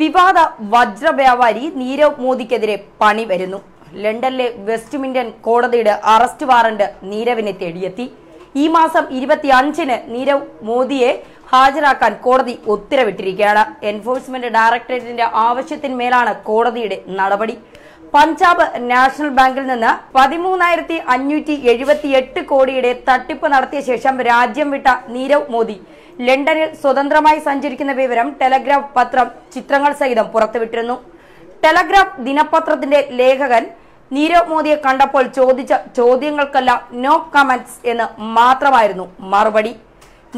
വിവാദ വജ്ര വ്യാപാരി നീരവ് മോദിക്കെതിരെ പണി വരുന്നു. ലണ്ടനിലെ വെസ്റ്റ് മിൻഡൻ കോടതിയുടെ അറസ്റ്റ് വാറന്റ് നീരവിനെ തേടിയെത്തി. ഈ മാസം ഇരുപത്തി അഞ്ചിന് നീരവ് മോദിയെ ഹാജരാക്കാൻ കോടതി ഉത്തരവിട്ടിരിക്കുകയാണ്. എൻഫോഴ്സ്മെന്റ് ഡയറക്ടറേറ്റിന്റെ ആവശ്യത്തിന്മേലാണ് കോടതിയുടെ നടപടി. പഞ്ചാബ് നാഷണൽ ബാങ്കിൽ നിന്ന് പതിമൂന്നായിരത്തി അഞ്ഞൂറ്റി എഴുപത്തി എട്ട് കോടിയുടെ തട്ടിപ്പ് നടത്തിയ ശേഷം രാജ്യം വിട്ട നീരവ് മോദി ലണ്ടനിൽ സ്വതന്ത്രമായി സഞ്ചരിക്കുന്ന വിവരം ടെലഗ്രാഫ് പത്രം ചിത്രങ്ങൾ സഹിതം പുറത്തുവിട്ടിരുന്നു. ടെലഗ്രാഫ് ദിനപത്രത്തിന്റെ ലേഖകൻ നീരവ് മോദിയെ കണ്ടപ്പോൾ ചോദിച്ച ചോദ്യങ്ങൾക്കല്ല നോ കമന്റ്സ് എന്ന് മാത്രമായിരുന്നു മറുപടി.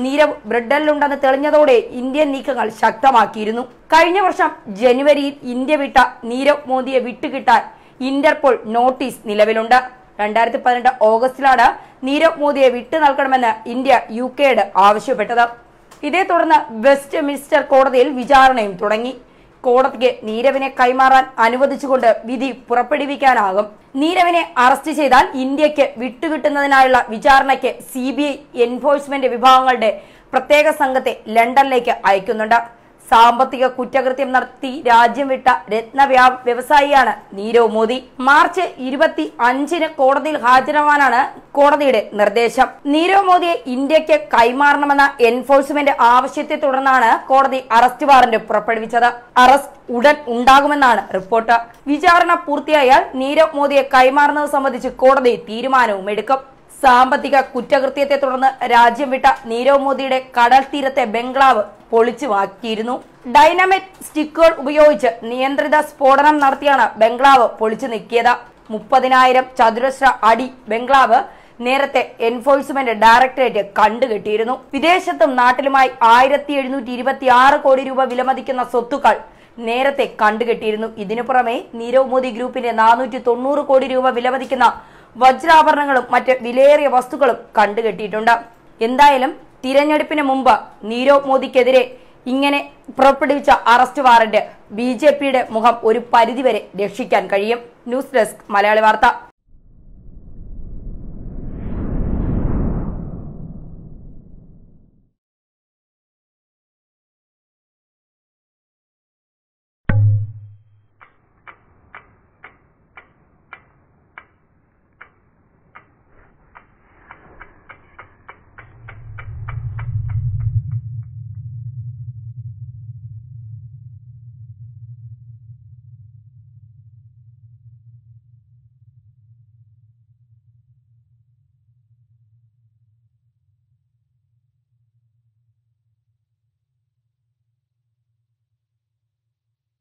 നീരവ് ബ്രിട്ടനിലുണ്ടെന്ന് തെളിഞ്ഞതോടെ ഇന്ത്യൻ നീക്കങ്ങൾ ശക്തമാക്കിയിരുന്നു. കഴിഞ്ഞ വർഷം ജനുവരിയിൽ ഇന്ത്യ വിട്ട നീരവ് മോദിയെ വിട്ടുകിട്ടാൻ ഇന്റർപോൾ നോട്ടീസ് നിലവിലുണ്ട്. രണ്ടായിരത്തി പതിനെട്ട് ഓഗസ്റ്റിലാണ് നീരവ് മോദിയെ വിട്ടു നൽകണമെന്ന് ഇന്ത്യ യു കെയോട് ആവശ്യപ്പെട്ടത്. ഇതേ തുടർന്ന് വെസ്റ്റ് മിനിസ്റ്റർ കോടതിയിൽ വിചാരണയും തുടങ്ങി. കോടതിക്ക് നീരവിനെ കൈമാറാൻ അനുവദിച്ചുകൊണ്ട് വിധി പുറപ്പെടുവിക്കാനാകും. നീരവിനെ അറസ്റ്റ് ചെയ്താൽ ഇന്ത്യയ്ക്ക് വിട്ടുകിട്ടുന്നതിനായുള്ള വിചാരണയ്ക്ക് സി ബി ഐ എൻഫോഴ്സ്മെന്റ് വിഭാഗങ്ങളുടെ പ്രത്യേക സംഘത്തെ ലണ്ടനിലേക്ക് അയക്കുന്നുണ്ട്. സാമ്പത്തിക കുറ്റകൃത്യം നടത്തി രാജ്യം വിട്ട രത്ന വ്യാ- വ്യവസായിയാണ് നീരവ് മോദി. മാർച്ച് ഇരുപത്തി അഞ്ചിന് കോടതിയിൽ ഹാജരാവാനാണ് കോടതിയുടെ നിർദ്ദേശം. നീരവ് മോദിയെ ഇന്ത്യയ്ക്ക് കൈമാറണമെന്ന എൻഫോഴ്സ്മെന്റ് ആവശ്യത്തെ തുടർന്നാണ് കോടതി അറസ്റ്റ് വാറന്റ് പുറപ്പെടുവിച്ചത്. അറസ്റ്റ് ഉടൻ ഉണ്ടാകുമെന്നാണ് റിപ്പോർട്ട്. വിചാരണ പൂർത്തിയായാൽ നീരവ് മോദിയെ കൈമാറുന്നത് സംബന്ധിച്ച് കോടതി തീരുമാനവും എടുക്കും സാമ്പത്തിക കുറ്റകൃത്യത്തെ തുടർന്ന് രാജ്യം വിട്ട നീരവ് മോദിയുടെ കടൽ തീരത്തെ ബംഗ്ലാവ് പൊളിച്ചു മാറ്റിയിരുന്നു ഡൈനാമിക് സ്റ്റിക്കുകൾ ഉപയോഗിച്ച് നിയന്ത്രിത സ്ഫോടനം നടത്തിയാണ് ബംഗ്ലാവ് പൊളിച്ചു നീക്കിയത്. മുപ്പതിനായിരം ചതുരശ്ര അടി ബംഗ്ലാവ് നേരത്തെ എൻഫോഴ്സ്മെന്റ് ഡയറക്ടറേറ്റ് കണ്ടുകെട്ടിയിരുന്നു. വിദേശത്തും നാട്ടിലുമായി ആയിരത്തി എഴുന്നൂറ്റി ഇരുപത്തി ആറ് കോടി രൂപ വിലമതിക്കുന്ന സ്വത്തുക്കൾ നേരത്തെ കണ്ടുകെട്ടിയിരുന്നു. ഇതിനു പുറമെ നീരവ് മോദി ഗ്രൂപ്പിന്റെ നാനൂറ്റി തൊണ്ണൂറ് കോടി രൂപ വിലമതിക്കുന്ന വജ്രാഭരണങ്ങളും മറ്റ് വിലയേറിയ വസ്തുക്കളും കണ്ടുകെട്ടിയിട്ടുണ്ട്. എന്തായാലും തിരഞ്ഞെടുപ്പിന് മുമ്പ് നീരവ് മോദിക്കെതിരെ ഇങ്ങനെ പുറപ്പെടുവിച്ച അറസ്റ്റ് വാറന്റ് ബി ജെ പിയുടെ മുഖം ഒരു പരിധിവരെ രക്ഷിക്കാൻ കഴിയും. ന്യൂസ് ഡെസ്ക് മലയാളി വാർത്ത.